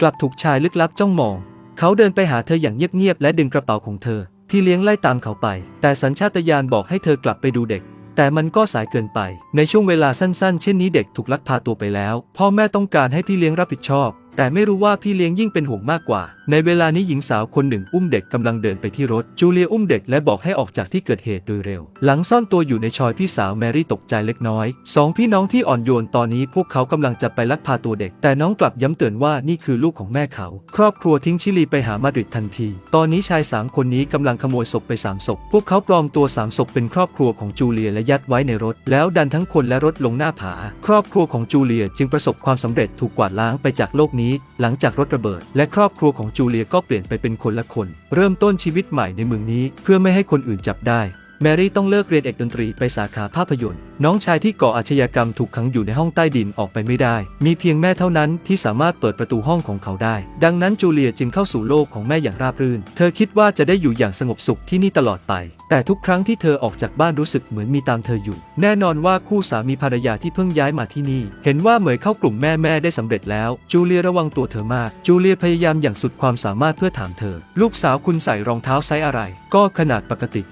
กลับถูกชายลึกลับจ้องมอง เขาเดินไปหาเธออย่างเงียบๆและดึงกระเป๋าของเธอ พี่เลี้ยงไล่ตามเขาไป แต่สัญชาตญาณบอกให้เธอกลับไปดูเด็ก แต่มันก็สายเกินไป ในช่วงเวลาสั้นๆ เช่นนี้เด็กถูกลักพาตัวไปแล้ว พ่อแม่ต้องการให้พี่เลี้ยงรับผิดชอบแต่ไม่รู้ว่าพี่เลี้ยงยิ่งเป็นห่วงมากกว่า ในเวลานี้หญิงสาวคนหนึ่งอุ้มเด็กกำลังเดินไปที่รถ จูเลียอุ้มเด็กและบอกให้ออกจากที่เกิดเหตุโดยเร็ว หลังซ่อนตัวอยู่ในชอยพี่สาวแมรี่ตกใจเล็กน้อยสองพี่น้องที่อ่อนโยนตอนนี้พวกเขากำลังจะไปลักพาตัวเด็ก แต่น้องกลับย้ำเตือนว่านี่คือลูกของแม่เขา ครอบครัวทิ้งชิลีไปหามาดริดทันที ตอนนี้ชายสามคนนี้กำลังขโมยศพไปสามศพ พวกเขาปลอมตัวสามศพเป็นครอบครัวของจูเลียและยัดไว้ในรถ แล้วดันทั้งคนและรถลงหน้าผา ครอบครัวของจูเลียจึงประสบความสำเร็จถูกกวาดล้างไปจากโลกนี้หลังจากรถระเบิด และครอบครัวของจูเลียก็เปลี่ยนไปเป็นคนละคน เริ่มต้นชีวิตใหม่ในเมืองนี้ เพื่อไม่ให้คนอื่นจับได้ แมรี่ต้องเลิกเรียนเอกดนตรีไปสาขาภาพยนตร์ น้องชายที่ก่ออาชญากรรมถูกขังอยู่ในห้องใต้ดินออกไปไม่ได้ มีเพียงแม่เท่านั้นที่สามารถเปิดประตูห้องของเขาได้ ดังนั้นจูเลียจึงเข้าสู่โลกของแม่อย่างราบรื่น เธอคิดว่าจะได้อยู่อย่างสงบสุขที่นี่ตลอดไป แต่ทุกครั้งที่เธอออกจากบ้านรู้สึกเหมือนมีตามเธออยู่ แน่นอนว่าคู่สามีภรรยาที่เพิ่งย้ายมาที่นี่ เห็นว่าเหมยเข้ากลุ่มแม่แม่ได้สำเร็จแล้ว จูเลียระวังตัวเธอมาก จูเลียพยายามอย่างสุดความสามารถเพื่อถามเธอ ลูกสาวคุณใส่รองเท้าไซส์อะไร ก็ขนาดปกติ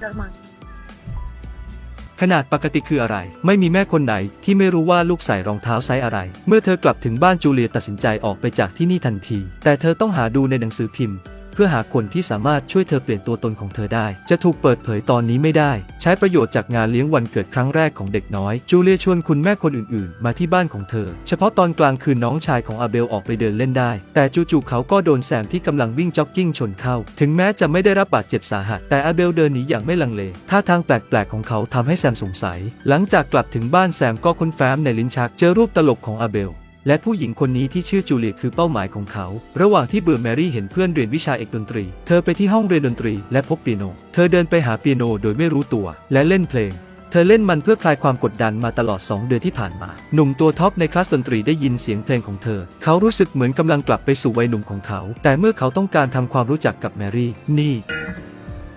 ขนาดปกติคืออะไร ไม่มีแม่คนไหนที่ไม่รู้ว่าลูกใส่รองเท้าไซส์อะไร เมื่อเธอกลับถึงบ้านจูเลียตัดสินใจออกไปจากที่นี่ทันที แต่เธอต้องหาดูในหนังสือพิมพ์ พื่อหาคนที่สามารถช่วยเธอเปลี่ยนตัวตนของเธอได้ จะถูกเปิดเผยตอนนี้ไม่ได้ ใช้ประโยชน์จากงานเลี้ยงวันเกิดครั้งแรกของเด็กน้อย จูเลียชวนคุณแม่คนอื่นๆ มาที่บ้านของเธอ เฉพาะตอนกลางคืนน้องชายของอาเบลออกไปเดินเล่นได้ แต่จู่ๆเขาก็โดนแซมที่กำลังวิ่งจ็อกกิ้งชนเข้า ถึงแม้จะไม่ได้รับบาดเจ็บสาหัส แต่อาเบลเดินหนีอย่างไม่ลังเล ท่าทางแปลกๆของเขาทำให้แซมสงสัย หลังจากกลับถึงบ้านแซมก็ค้นแฟ้มในลิ้นชักเจอรูปตลกของอาเบล และผู้หญิงคนนี้ที่ชื่อจูเลียคือเป้าหมายของเขา ระหว่างที่เบื่อแมรี่เห็นเพื่อนเรียนวิชาเอกดนตรี เธอไปที่ห้องเรียนดนตรีและพบเปียโน เธอเดินไปหาเปียโนโดยไม่รู้ตัว และเล่นเพลง เธอเล่นมันเพื่อคลายความกดดันมาตลอด 2 เดือนที่ผ่านมา หนุ่มตัวท็อปในคลาสดนตรีได้ยินเสียงเพลงของเธอ เขารู้สึกเหมือนกำลังกลับไปสู่วัยหนุ่มของเขา แต่เมื่อเขาต้องการทำความรู้จักกับแมรี่ นี่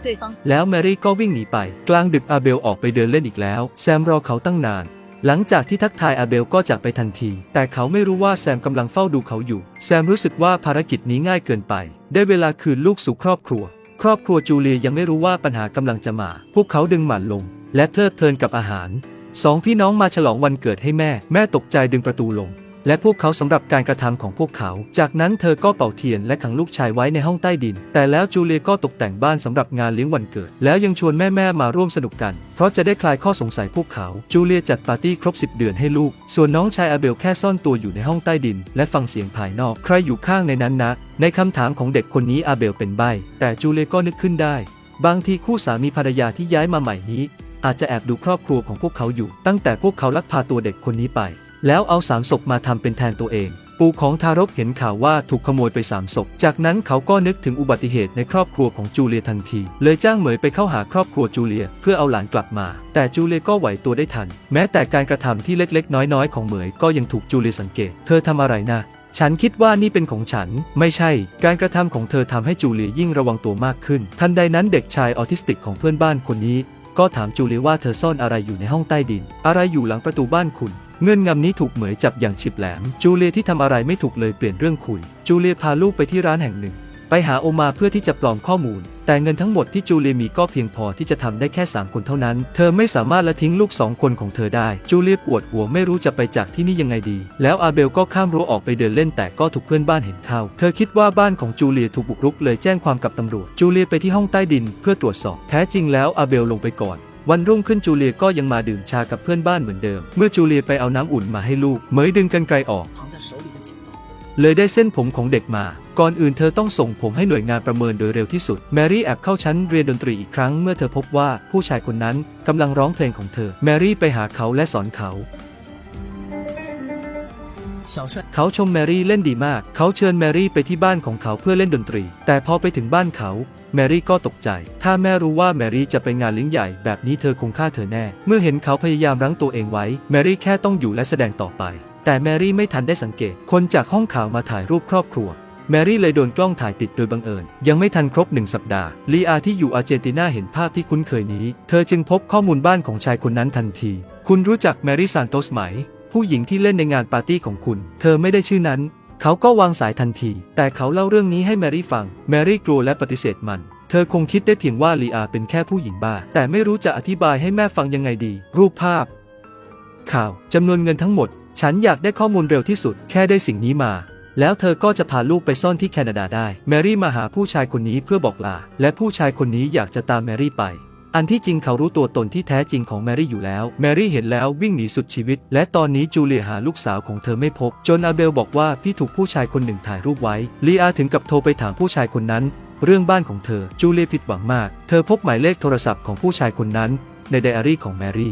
对方แล้วแมรี่ก็วิ่งหนีไป กลางดึกอาเบลออกไปเดินเล่นอีกแล้ว แซมรอเขาตั้งนาน หลังจากที่ทักทายอาเบลก็จากไปทันที แต่เขาไม่รู้ว่าแซมกำลังเฝ้าดูเขาอยู่ แซมรู้สึกว่าภารกิจนี้ง่ายเกินไป ได้เวลาคืนลูกสู่ครอบครัว ครอบครัวจูเลียยังไม่รู้ว่าปัญหากำลังจะมา พวกเขาดึงหมันลง และเพลิดเพลินกับอาหาร สองพี่น้องมาฉลองวันเกิดให้แม่ แม่ตกใจดึงประตูลง และพวกเขาสำหรับการกระทำของพวกเขา จากนั้นเธอก็เป่าเทียนและขังลูกชายไว้ในห้องใต้ดิน แต่แล้วจูเลียก็ตกแต่งบ้านสำหรับงานเลี้ยงวันเกิด แล้วยังชวนแม่ๆมาร่วมสนุกกัน เพราะจะได้คลายข้อสงสัยพวกเขา จูเลียจัดปาร์ตี้ครบ 10 เดือนให้ลูก ส่วนน้องชายอาเบลแค่ซ่อนตัวอยู่ในห้องใต้ดิน และฟังเสียงภายนอก ใครอยู่ข้างในนั้นนะ ในคำถามของเด็กคนนี้อาเบลเป็นใบ แต่จูเลียก็นึกขึ้นได้ บางทีคู่สามีภรรยาที่ย้ายมาใหม่นี้ อาจจะแอบดูครอบครัวของพวกเขาอยู่ ตั้งแต่พวกเขาลักพาตัวเด็กคนนี้ไป แล้วเอาสามศพมาทำเป็นแทนตัวเอง ปู่ของทารกเห็นข่าวว่าถูกขโมยไปสามศพ จากนั้นเขาก็นึกถึงอุบัติเหตุในครอบครัวของจูเลียทันที เลยจ้างเหมยไปเข้าหาครอบครัวจูเลียเพื่อเอาหลานกลับมา แต่จูเลียก็ไหวตัวได้ทัน แม้แต่การกระทำที่เล็กๆ น้อยๆ ของเหมยก็ยังถูกจูเลียสังเกต เธอทำอะไรนะฉันคิดว่านี่เป็นของฉัน ไม่ใช่ การกระทำของเธอทำให้จูเลียยิ่งระวังตัวมากขึ้น ทันใดนั้นเด็กชายออทิสติกของเพื่อนบ้านคนนี้ ก็ถามจูเลียว่าเธอซ่อนอะไรอยู่ในห้องใต้ดิน อะไรอยู่หลังประตูบ้านคุณ เงื่อนงำนี้ถูกเหมยจับอย่างฉิบแหลม จูเลียที่ทำอะไรไม่ถูกเลยเปลี่ยนเรื่องคุย จูเลียพาลูกไปที่ร้านแห่งหนึ่ง ไปหาโอมาเพื่อที่จะปลอมข้อมูล แต่เงินทั้งหมดที่จูเลียมีก็เพียงพอที่จะทำได้แค่3คนเท่านั้น เธอไม่สามารถละทิ้งลูกสองคนของเธอได้ จูเลียปวดหัวไม่รู้จะไปจากที่นี่ยังไงดี แล้วอาเบลก็ข้ามรั้วออกไปเดินเล่นแต่ก็ถูกเพื่อนบ้านเห็นเข้า เธอคิดว่าบ้านของจูเลียถูกบุกรุกเลยแจ้งความกับตำรวจ จูเลียไปที่ห้องใต้ดินเพื่อตรวจสอบ แท้จริงแล้วอาเบลลงไปก่อน วันรุ่งขึ้นจูเลียก็ยังมาดื่มชากับเพื่อนบ้านเหมือนเดิม เมื่อจูเลียไปเอาน้ำอุ่นมาให้ลูกเหมยดึงกันไกลออก เลยได้เส้นผมของเด็กมา ก่อนอื่นเธอต้องส่งผมให้หน่วยงานประเมินโดยเร็วที่สุด แมรี่แอบเข้าชั้นเรียนดนตรีอีกครั้งเมื่อเธอพบว่าผู้ชายคนนั้นกำลังร้องเพลงของเธอ แมรี่ไปหาเขาและสอนเขา เขาชมแมรี่เล่นดีมาก เขาเชิญแมรี่ไปที่บ้านของเขาเพื่อเล่นดนตรี แต่พอไปถึงบ้านเขา แมรี่ก็ตกใจ ถ้าแม่รู้ว่าแมรี่จะไปงานเลี้ยงใหญ่ แบบนี้เธอคงฆ่าเธอแน่ เมื่อเห็นเขาพยายามรั้งตัวเองไว้ แมรี่แค่ต้องอยู่และแสดงต่อไป แต่แมรี่ไม่ทันได้สังเกต คนจากห้องข่าวมาถ่ายรูปครอบครัวแมรี่เลยโดนกล้องถ่ายติดโดยบังเอิญ ยังไม่ทันครบหนึ่งสัปดาห์ลีอาที่อยู่อาร์เจนตินาเห็นภาพที่คุ้นเคยนี้ เธอจึงพบข้อมูลบ้านของชายคนนั้นทันที คุณรู้จักแมรี่ซานโตสไหม ผู้หญิงที่เล่นในงานปาร์ตี้ของคุณ เธอไม่ได้ชื่อนั้น เขาก็วางสายทันที แต่เขาเล่าเรื่องนี้ให้แมรี่ฟัง แมรี่กลัวและปฏิเสธมัน เธอคงคิดได้เพียงว่าลีอาเป็นแค่ผู้หญิงบ้า แต่ไม่รู้จะอธิบายให้แม่ฟังยังไงดี รูปภาพ ข่าวจำนวนเงินทั้งหมด ฉันอยากได้ข้อมูลเร็วที่สุด แค่ได้สิ่งนี้มา แล้วเธอก็จะพาลูกไปซ่อนที่แคนาดาได้ แมรี่มาหาผู้ชายคนนี้เพื่อบอกลา และผู้ชายคนนี้อยากจะตามแมรี่ไป อันที่จริงเขารู้ตัวตนที่แท้จริงของแมรี่อยู่แล้ว แมรี่เห็นแล้ววิ่งหนีสุดชีวิต และตอนนี้จูเลียหาลูกสาวของเธอไม่พบ จนอาเบลบอกว่าพี่ถูกผู้ชายคนหนึ่งถ่ายรูปไว้ ลีอาถึงกับโทรไปถามผู้ชายคนนั้น เรื่องบ้านของเธอ จูเลียผิดหวังมาก เธอพบหมายเลขโทรศัพท์ของผู้ชายคนนั้น ในไดอารี่ของแมรี่